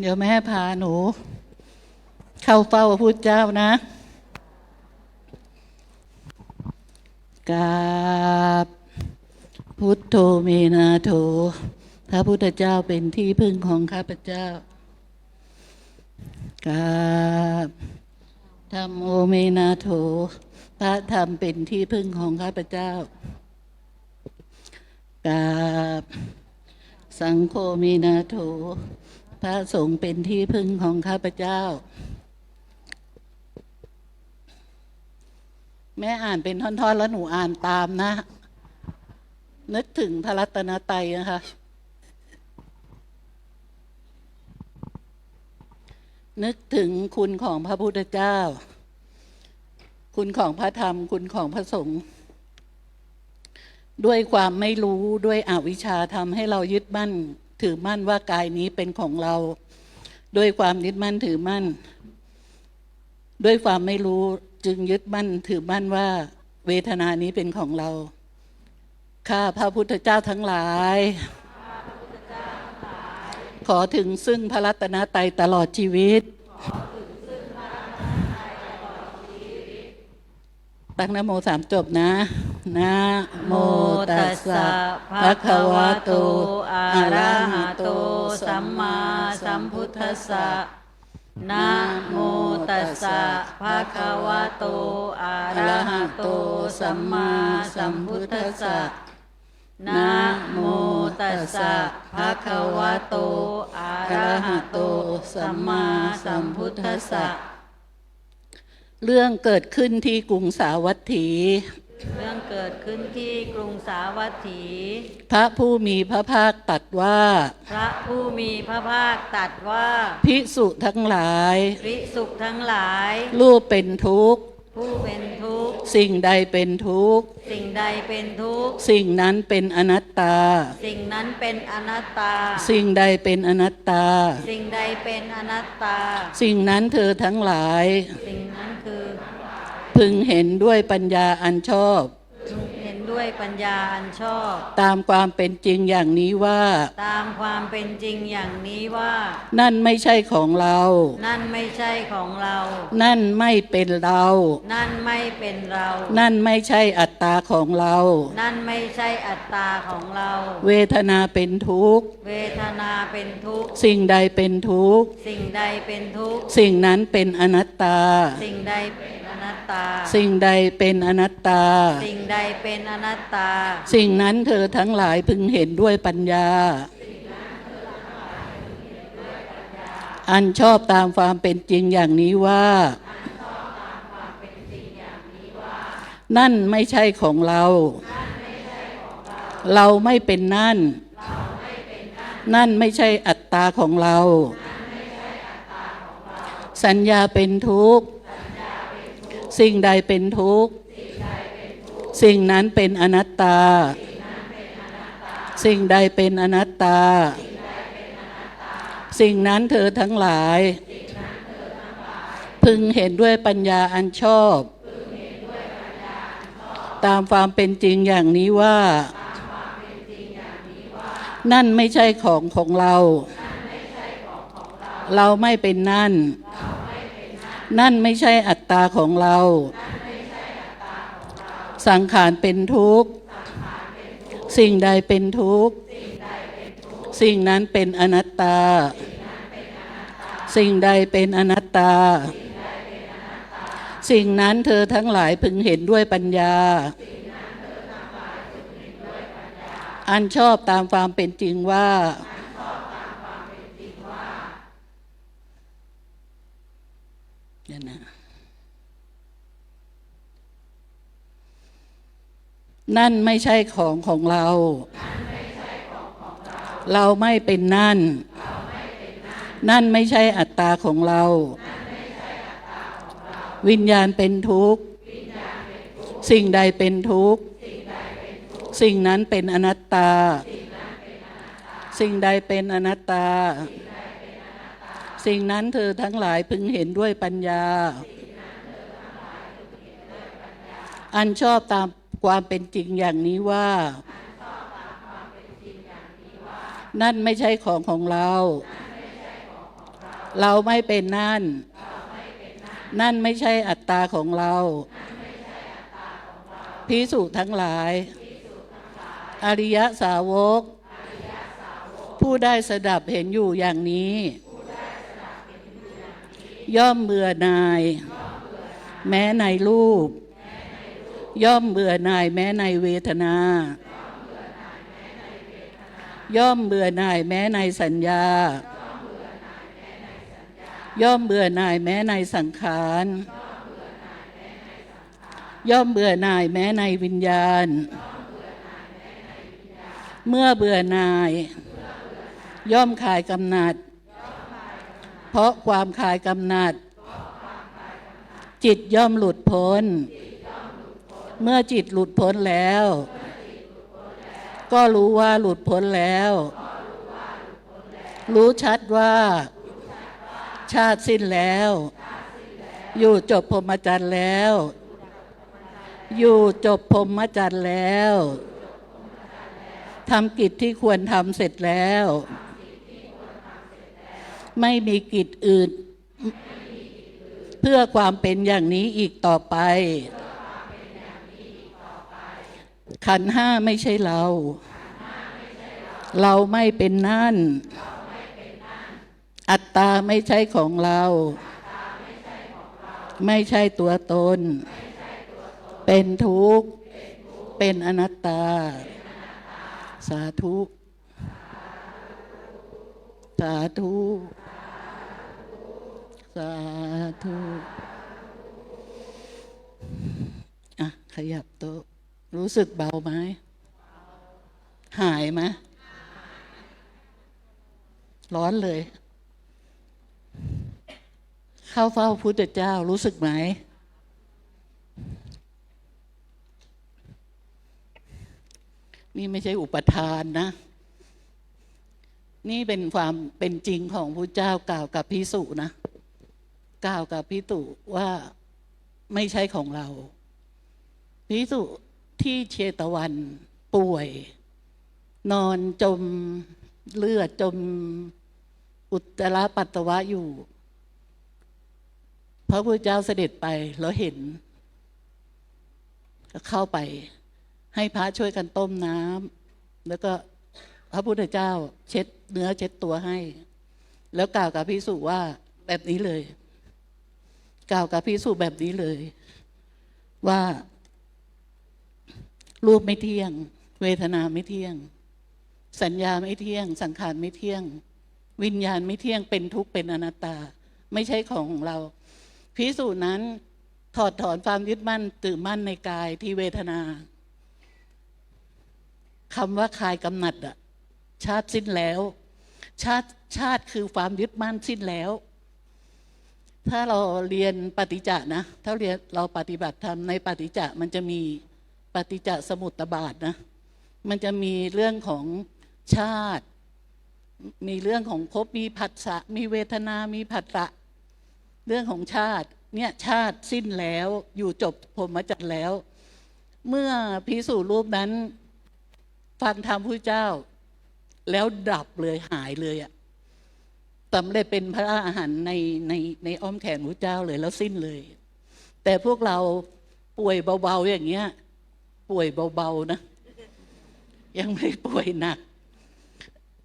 เดี๋ยวแม่พาหนู เข้าเฝ้าพระพุทธเจ้านะกราบพุทโธเมนาโถพระพุทธเจ้าเป็นที่พึ่งของข้าพเจ้ากราบธรรมโอเมนาโถพระธรรมเป็นที่พึ่งของข้าพเจ้ากราบสังโฆมีนาโถ พระสงฆ์เป็นที่พึ่งของข้าพเจ้า แม่อ่านเป็นท่อนๆ แล้วหนูอ่านตามนะ นึกถึงพระรัตนตรัยนะคะ นึกถึงคุณของพระพุทธเจ้า คุณของพระธรรม คุณของพระสงฆ์ด้วยความไม่รู้ด้วยอวิชชาทำให้เรายึดมั่นถือมั่นว่ากายนี้เป็นของเรา ด้วยความยึดมั่นถือมั่น ด้วยความไม่รู้จึงยึดมั่นถือมั่นว่า เวทนานี้เป็นของเรา ข้าพระพุทธเจ้าทั้งหลาย ขอถึงซึ่งพระรัตนตรัยตลอดชีวิต ตั้งนโมสามจบนะ นะโมตัสสะภะคะวะโตอะระหะโตสัมมาสัมพุทธัสสะนะโมตัสสะภะคะวะโตอะระหะโตสัมมาสัมพุทธัสสะนะโมตัสสะภะคะวะโตอะระหะโตสัมมาสัมพุทธัสสะเรื่องเกิดขึ้นที่กรุงสาวัตถี เรื่องเกิดขึ้นที่กรุงสาวัตถี พระผู้มีพระภาคตรัดว่า พระผู้มีพระภาคตรัสว่า ภิกษุทั้งหลายวิสุขทั้งหลาย รูปเป็นทุกข์ ผู้เป็นทุกข์ สิ่งใดเป็นทุกข์ สิ่งใดเป็นทุกข์ สิ่งนั้นเป็นอนัตตา สิ่งนั้นเป็นอนัตตา สิ่งใดเป็นอนัตตา สิ่งใดเป็นอนัตตา สิ่งนั้นเธอทั้งหลาย สิ่งนั้นคือ พึงเห็นด้วยปัญญาอันชอบเห็นด้วยปัญญาอันชอบ ตามความเป็นจริงอย่างนี้ว่า ตามความเป็นจริงอย่างนี้ว่า นั่นไม่ใช่ของเรา นั่นไม่ใช่ของเรา นั่นไม่เป็นเรา นั่นไม่เป็นเรา นั่นไม่ใช่อัตตาของเรา นั่นไม่ใช่อัตตาของเรา เวทนาเป็นทุกข์ เวทนาเป็นทุกข์ สิ่งใดเป็นทุกข์ สิ่งใดเป็นทุกข์ สิ่งนั้นเป็นอนัตตา สิ่งใดเป็นอ นัตตา สิ่งใดเป็นอนัตตา สิ่งใดเป็นอนัตตา สิ่งนั้นเธอทั้งหลายพึงเห็นด้วยปัญญา อันชอบตามความเป็นจริงอย่างนี้ว่า นั่นไม่ใช่ของเรา เราไม่เป็นนั่น นั่นไม่ใช่อัตตาของเรา สัญญาเป็นทุกข์ สิ่งใดเป็นทุกข์ สิ่งนั้นเป็นอนัตตา สิ่งใดเป็นอนัตตา สิ่งนั้นเธอทั้งหลาย พึงเห็นด้วยปัญญาอันชอบ ตามความเป็นจริงอย่างนี้ว่า นั่นไม่ใช่ของของเรา เราไม่เป็นนั่นน นั่นไม่ใช่อัตตาของเรา สังขารเป็นทุกข์ สิ่งใดเป็นทุกข์ สิ่งนั้นเป็นอนัตตา สิ่งใดเป็นอนัตตา สิ่งนั้นเธอทั้งหลายพึงเห็นด้วยปัญญา อันชอบตามความเป็นจริงว่า ดี๋ยวนะนั่นไม่ใช่ของของเรา เราไม่เป็นนั่น นั่นไม่ใช่อัตตาของเรา วิญญาณเป็นทุกข์ สิ่งใดเป็นทุกข์ สิ่งนั้นเป็นอนัตตา สิ่งใดเป็นอนัตตา สิ่งนั้นเธอทั้งหลายพึงเห็นด้วยปัญญา อันชอบตามความเป็นจริงอย่างนี้ว่า นั่นไม่ใช่ของของเรา เราไม่เป็นนั่น นั่นไม่ใช่อัตตาของเรา พิสุทั้งหลาย อริยสาวก ผู้ได้สดับเห็นอยู่อย่างนี้ ย่อมเบื่อนาย แม้ในรูป ย่อมเบื่อนายแม้ในเวทนา ย่อมเบื่อนายแม้ในสัญญา ย่อมเบื่อนายแม้ในสังขารย่อมเบื่อหน่ายแม้ในวิญญาณ เมื่อเบื่อหน่าย ย่อมคลายกำหนัด เพราะความคลายกำหนัด จิตย่อมหลุดพ้น เมื่อจิตหลุดพ้นแล้ว ก็รู้ว่าหลุดพ้นแล้ว รู้ชัดว่า ชาติสิ้นแล้ว อยู่จบพรหมจรรย์แล้ว อยู่จบพรหมจรรย์แล้วทำกิจที่ควรทำเสร็จแล้ว ไม่มีกิจอื่น เพื่อความเป็นอย่างนี้อีกต่อไป ขันห้าไม่ใช่เรา เราไม่เป็นนั่น อัตตาไม่ใช่ของเรา ไม่ใช่ตัวตน เป็นทุกข์ เป็นอนัตตา สาธุ สาธุ สาธุอะขยับโต๊ะรู้สึกเบาไหมหายไหมร้อนเลย เข้าเฝ้าพุทธเจ้ารู้สึกไหมนี่ไม่ใช่อุปทานนะ นี่เป็นความเป็นจริงของพระเจ้ากล่าวกับพิสุนะ กล่าวกับพิสุว่าไม่ใช่ของเราพิสุที่เชตวันป่วย นอนจมเลือดจมอุตตระปัสสาวะอยู่ พระพุทธเจ้าเสด็จไปแล้วเห็น ก็เข้าไป ให้พระช่วยกันต้มน้ำแล้วก็พระพุทธเจ้าเช็ดเนื้อเช็ดตัวให้ แล้วกล่าวกับพิสุว่าแบบนี้เลย กล่าวกับพิสุแบบนี้เลย ว่า รูปไม่เที่ยง เวทนาไม่เที่ยง สัญญาไม่เที่ยง สังขารไม่เที่ยง วิญญาณไม่เที่ยงเป็นทุกข์เป็นอนัตตา ไม่ใช่ของเราพิสูจน์นั้นถอดถอนความยึดมั่นตื่นมั่นในกายที่เวทนาคำว่าคลายกำหนัดอะชาติสิ้นแล้ว ชาติชาติคือความยึดมั่นสิ้นแล้ว ถ้าเราเรียนปฏิจจนะ ถ้าเรียนเราปฏิบัติธรรมในปฏิจจมันจะมีปฏิจจสมุตบาทนะ มันจะมีเรื่องของชาติ มีเรื่องของภพมีผัสสะมีเวทนา มีผัสสะเรื่องของชาติเนี่ยชาติสิ้นแล้วอยู่จบพรหมจรรย์แล้ว เมื่อพิสูจน์รูปนั้น ฟังธรรมพระเจ้า แล้วดับเลยหายเลยอะ สำเร็จเป็นพระอาหารในในในอ้อมแขนพระเจ้าเลยแล้วสิ้นเลย แต่พวกเราป่วยเบาๆอย่างเงี้ย ป่วยเบาๆนะ ยังไม่ป่วยหนัก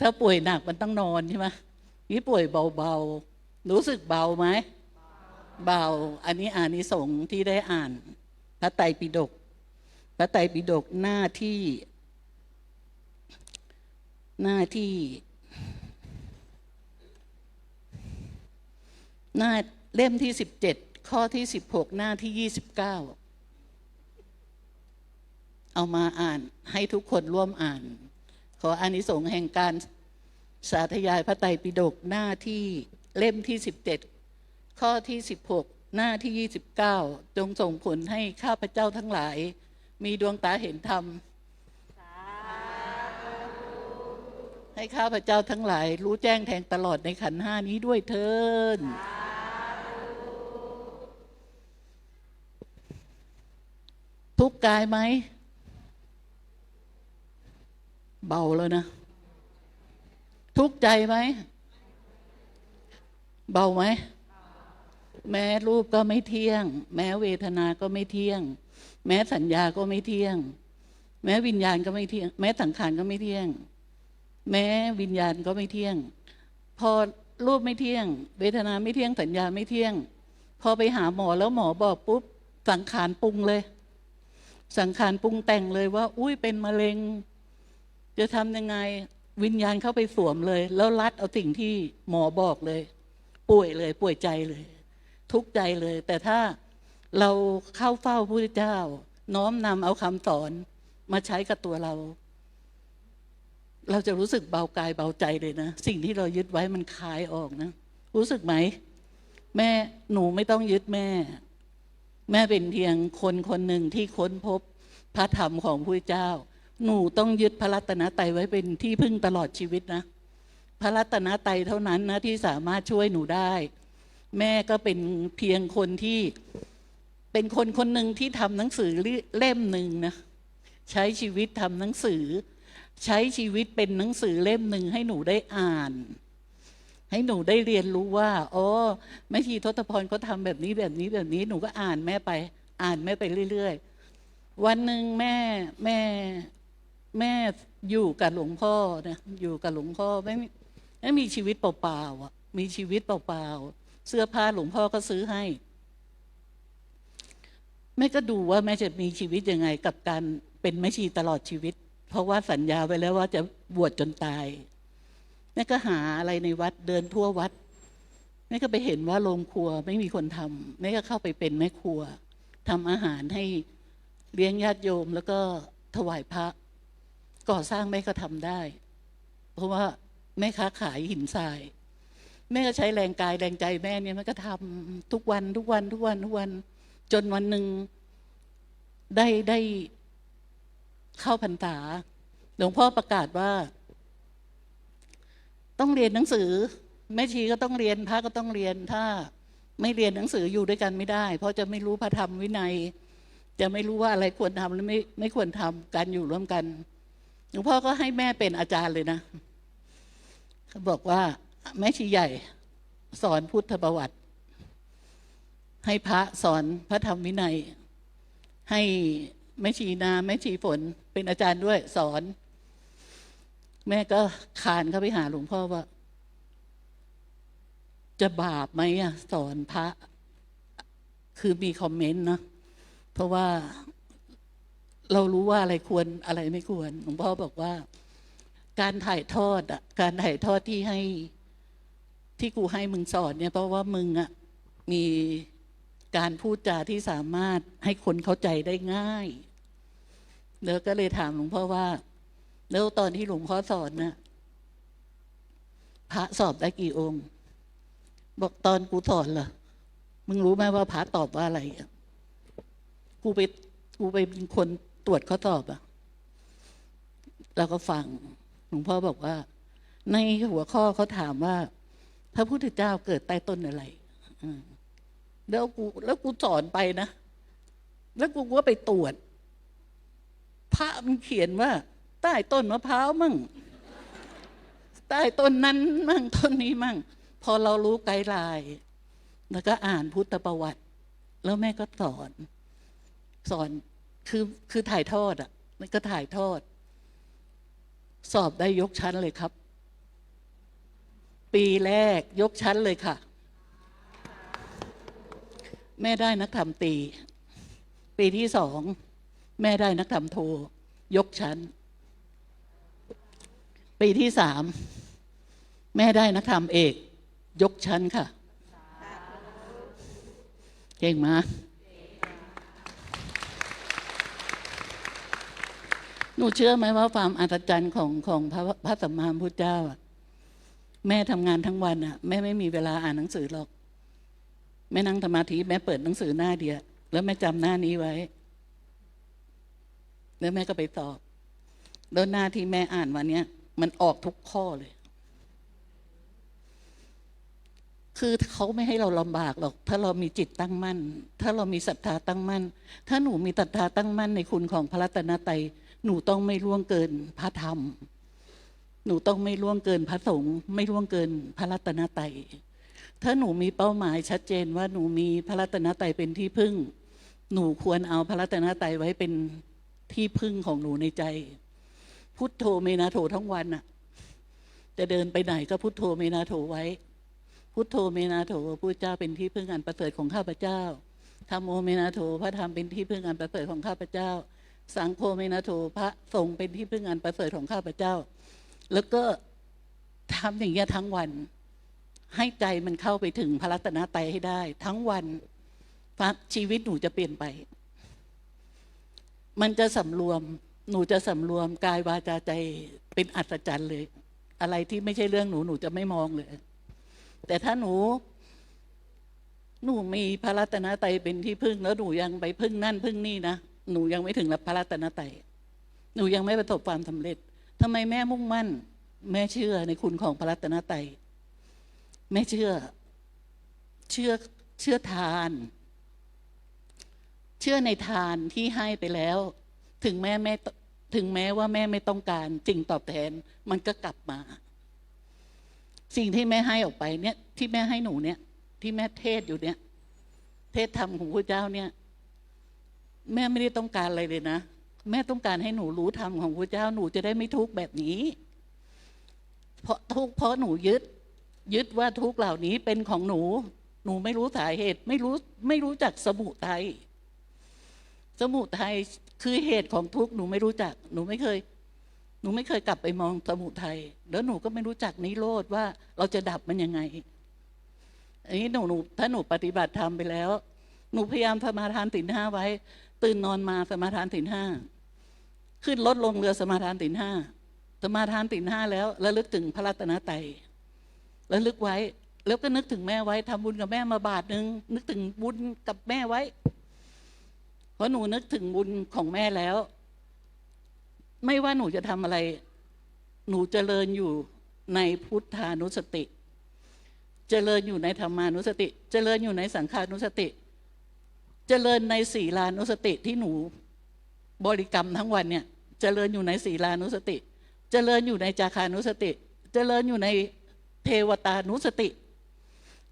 ถ้าป่วยหนักมันต้องนอนใช่ไหมนี่ป่วยเบาๆรู้สึกเบาไหมเบา อันนี้อานิสงส์ที่ได้อ่าน พระไตรปิฎกพระไตรปิฎกหน้าที่ หน้าที่ หน้าเล่มที่สิบเจ็ดข้อที่สิบหกหน้าที่ยี่สิบเก้าเอามาอ่านให้ทุกคนร่วมอ่าน ขออานิสงส์แห่งการสาธยายพระไตรปิฎกหน้าที่เล่มที่สิบเจ็ดข้อที่สิบหกหน้าที่ยี่สิบเก้าจงส่งผลให้ข้าพเจ้าทั้งหลาย มีดวงตาเห็นธรรม ให้ข้าพเจ้าทั้งหลาย รู้แจ้งแทงตลอดในขันห้านี้ด้วยเถิน ทุกข์กายไหม เบาแล้วนะ ทุกข์ใจไหม เบาไหม แม้รูปก็ไม่เที่ยง แม้เวทนาก็ไม่เที่ยง แม้สัญญาก็ไม่เที่ยง แม้วิญญาณก็ไม่เที่ยง แม้สังขารก็ไม่เที่ยง แม้วิญญาณก็ไม่เที่ยง พอรูปไม่เที่ยง เวทนาไม่เที่ยงสัญญาไม่เที่ยง พอไปหาหมอแล้วหมอบอกปุ๊บสังขารปรุงเลย สังขารปรุงแต่งเลยว่า อุ้ยเป็นมะเร็ง จะทำยังไงวิญญาณเข้าไปสวมเลย แล้วรัดเอาสิ่งที่หมอบอกเลย ป่วยเลยป่วยใจเลย ทุกข์ใจเลย แต่ถ้าเราเข้าเฝ้าพระพุทธเจ้า น้อมนำเอาคำสอนมาใช้กับตัวเรา เราจะรู้สึกเบากายเบาใจเลยนะ สิ่งที่เรายึดไว้มันคลายออกนะ รู้สึกไหม แม่หนูไม่ต้องยึดแม่ แม่เป็นเพียงคนคนหนึ่งที่ค้นพบพระธรรมของพระเจ้า หนูต้องยึดพระรัตนตรัยไว้เป็นที่พึ่งตลอดชีวิตนะ พระรัตนตรัยเท่านั้นนะที่สามารถช่วยหนูได้ แม่ก็เป็นเพียงคนที่เป็นคนคนหนึ่งที่ทำหนังสือเล่มหนึ่งนะใช้ชีวิตทำหนังสือ ใช้ชีวิตเป็นหนังสือเล่มหนึ่งให้หนูได้อ่าน ให้หนูได้เรียนรู้ว่าอ๋อแม่ชีทศพรเขาทำแบบนี้แบบนี้แบบนี้หนูก็อ่านแม่ไป อ่านแม่ไปเรื่อยๆ วันหนึ่งแม่แม่แม่อยู่กับหลวงพ่อนะอยู่กับหลวงพ่อไม่มีไม่มีชีวิตเปล่าๆอะ มีชีวิตเปล่าๆเสื้อผ้าหลวงพ่อก็ซื้อให้แม่ก็ดูว่าแม่จะมีชีวิตยังไงกับการเป็นแม่ชีตลอดชีวิต เพราะว่าสัญญาไว้แล้วว่าจะบวชจนตาย แม่ก็หาอะไรในวัดเดินทั่ววัดแม่ก็ไปเห็นว่าโรงครัวไม่มีคนทำแม่ก็เข้าไปเป็นแม่ครัวทำอาหารให้เลี้ยงญาติโยม แล้วก็ถวายพระ ก่อสร้างแม่ก็ทำได้ เพราะว่าแม่ค้าขายหินทราย แม่ก็ใช้แรงกายแรงใจแม่เนี่ยแม่ก็ทำทุกวันทุกวันทุกวันทุกวันจนวันหนึ่งได้ได้เข้าพรรษาหลวงพ่อประกาศว่า ต้องเรียนหนังสือ แม่ชีก็ต้องเรียนพระก็ต้องเรียนถ้าไม่เรียนหนังสืออยู่ด้วยกันไม่ได้ เพราะจะไม่รู้พระธรรมวินัย จะไม่รู้ว่าอะไรควรทำและไม่ไม่ควรทำการอยู่ร่วมกันหลวงพ่อก็ให้แม่เป็นอาจารย์เลยนะเขาบอกว่า แม่ชีใหญ่สอนพุทธประวัติ ให้พระสอนพระธรรมวินัย ให้แม่ชีนาแม่ชีฝนเป็นอาจารย์ด้วยสอน แม่ก็คานเข้าไปหาหลวงพ่อว่า จะบาปไหมอะสอนพระ คือมีคอมเมนต์นะเพราะว่าเรารู้ว่าอะไรควรอะไรไม่ควร หลวงพ่อบอกว่า การถ่ายทอดอะการถ่ายทอดที่ให้ที่กูให้มึงสอนเนี่ย เพราะว่ามึงอะมีการพูดจาที่สามารถให้คนเข้าใจได้ง่าย แล้วก็เลยถามหลวงพ่อว่า แล้วตอนที่หลวงพ่อสอนนะ่ะพระสอบได้กี่องค์ บอกตอนกูสอนเหรอมึงรู้ไหมว่าพระตอบว่าอะไรอะกูไปกูไปเป็นคนตรวจข้อสอบอะแล้วก็ฟังหลวงพ่อบอกว่า ในหัวข้อเขาถามว่า พระพุทธเจ้าเกิดใต้ต้นอะไรแล้วกู แล้วกูสอนไปนะ แล้วกูก็ไปตรวจ พระมันเขียนว่า ใต้ต้นมะพร้าวมั่งใต้ต้นนั้นมั่งต้นนี้มั่ง พอเรารู้ไกด์ไลน์แล้วก็อ่านพุทธประวัติ แล้วแม่ก็สอน สอนคือคือถ่ายทอดอะมันก็ถ่ายทอด สอบได้ยกชั้นเลยครับ ปีแรกยกชั้นเลยค่ะ แม่ได้นักธรรมตี ปีที่สอง แม่ได้นักธรรมโท ยกชั้น ปีที่สามแม่ได้นักธรรมเอก ยกชั้นค่ะ เก่งมากหนูเชื่อไหมว่าความอัศจรรย์ของของพระพระสัมมาพุทธเจ้าอะแม่ทำงานทั้งวันอะ แม่ไม่มีเวลาอ่านหนังสือหรอก แม่นั่งสมาธิแม่เปิดหนังสือหน้าเดียวแล้วแม่จำหน้านี้ไว้ แล้วแม่ก็ไปสอบแล้วหน้าที่แม่อ่านวันเนี้ย มันออกทุกข้อเลย คือเขาไม่ให้เราลำบากหรอก ถ้าเรามีจิตตั้งมั่น ถ้าเรามีศรัทธาตั้งมั่น ถ้าหนูมีศรัทธาตั้งมั่นในคุณของพระรัตนตรัยหนูต้องไม่ล่วงเกินพระธรรม หนูต้องไม่ล่วงเกินพระสงฆ์ไม่ล่วงเกินพระรัตนตรัยถ้าหนูมีเป้าหมายชัดเจนว่าหนูมีพระรัตนตรัยเป็นที่พึ่ง หนูควรเอาพระรัตนตรัยไว้เป็นที่พึ่งของหนูในใจ พุทโธเมนาโถทั้งวันน่ะจะเดินไปไหนก็พุทโธเมนาโถไว้ พุทโธเมนาโถพระเจ้าเป็นที่พึ่งอันประเสริฐของข้าพเจ้าธรรมโมเมนาโถพระธรรมเป็นที่พึ่งอันประเสริฐของข้าพเจ้า สังโฆเมนาโถพระสงฆ์เป็นที่พึ่งอันประเสริฐของข้าพเจ้า แล้วก็ทำอย่างเงี้ยทั้งวัน ให้ใจมันเข้าไปถึงพระรัตนตรัยให้ได้ ทั้งวันชีวิตหนูจะเปลี่ยนไป มันจะสำรวม หนูจะสำรวมกายวาจาใจเป็นอัศจรรย์เลย อะไรที่ไม่ใช่เรื่องหนูหนูจะไม่มองเลย แต่ถ้าหนู หนูมีพระรัตนตรัยเป็นที่พึ่ง แล้วหนูยังไปพึ่งนั่นพึ่งนี่นะหนูยังไม่ถึงรับพระรัตนตรัยหนูยังไม่ประสบความสำเร็จทำไมแม่มุ่งมั่น แม่เชื่อในคุณของพระรัตนตรัยแม่เชื่อ เชื่อเชื่อทาน เชื่อในทานที่ให้ไปแล้ว ถึงแม่แม่ถึงแม้ว่าแม่ไม่ต้องการสิ่งตอบแทน มันก็กลับมา สิ่งที่แม่ให้ออกไปเนี่ย ที่แม่ให้หนูเนี่ย ที่แม่เทศอยู่เนี่ย เทศธรรมของพระเจ้าเนี่ย แม่ไม่ได้ต้องการอะไรเลยนะแม่ต้องการให้หนูรู้ธรรมของพระเจ้าหนูจะได้ไม่ทุกข์แบบนี้ เพราะทุกข์เพราะหนูยึด ยึดว่าทุกข์เหล่านี้เป็นของหนู หนูไม่รู้สาเหตุ ไม่รู้ไม่รู้จักสมุทัยสมุทัย คือเหตุของทุกข์หนูไม่รู้จัก หนูไม่เคย หนูไม่เคยกลับไปมองสมุทัยแล้วหนูก็ไม่รู้จักนิโรธว่าเราจะดับมันยังไงอันนี้หนูหนูถ้าหนูปฏิบัติธรรมไปแล้ว หนูพยายามสมาทานสินห้าไว้ ตื่นนอนมาสมาทานสินห้าขึ้นรถลงเรือสมาทานสินห้าสมาทานสินห้าแล้วระลึกถึงพระรัตนตรัยระลึกไว้ แล้วก็นึกถึงแม่ไว้ทำบุญกับแม่มาบาทหนึ่งนึกถึงบุญกับแม่ไว้ เพราะหนูนึกถึงบุญของแม่แล้ว ไม่ว่าหนูจะทำอะไร หนูเจริญอยู่ในพุทธานุสติเจริญอยู่ในธรรมานุสติเจริญอยู่ในสังขานุสติเจริญในศีลานุสติที่หนูบริกรรมทั้งวันเนี่ยเจริญอยู่ในศีลานุสติเจริญอยู่ในจาคานุสติเจริญอยู่ในเทวตานุสติ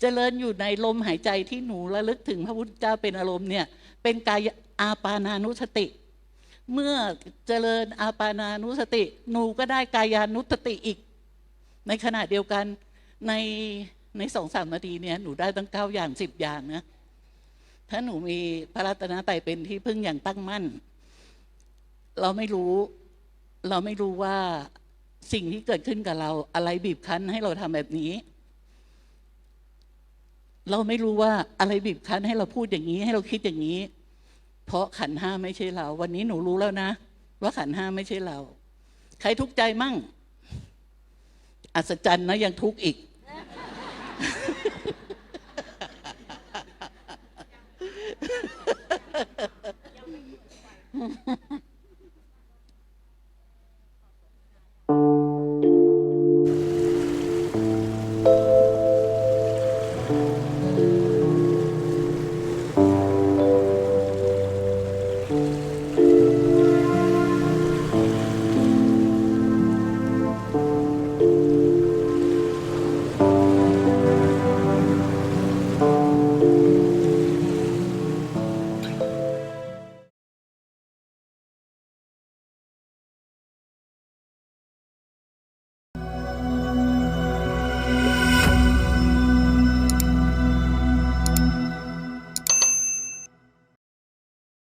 เจริญอยู่ในลมหายใจที่หนูระลึกถึงพระพุทธเจ้าเป็นอารมณ์เนี่ย เป็นกายอาปานานุสติ เมื่อเจริญอาปานานุสติหนูก็ได้กายานุสติอีก ในขณะเดียวกันในในสองสามนาทีเนี่ยหนูได้ตั้งเก้าอย่างสิบอย่างนะถ้าหนูมีพระรัตนตรัยเป็นที่พึ่งอย่างตั้งมั่น เราไม่รู้ เราไม่รู้ว่าสิ่งที่เกิดขึ้นกับเราอะไรบีบคั้นให้เราทำแบบนี้ เราไม่รู้ว่าอะไรบีบคั้นให้เราพูดอย่างนี้ ให้เราคิดอย่างนี้ เพราะขันห้าไม่ใช่เรา วันนี้หนูรู้แล้วนะ ว่าขันห้าไม่ใช่เรา ใครทุกข์ใจมั่ง อัศจรรย์นะยังทุกข์อีก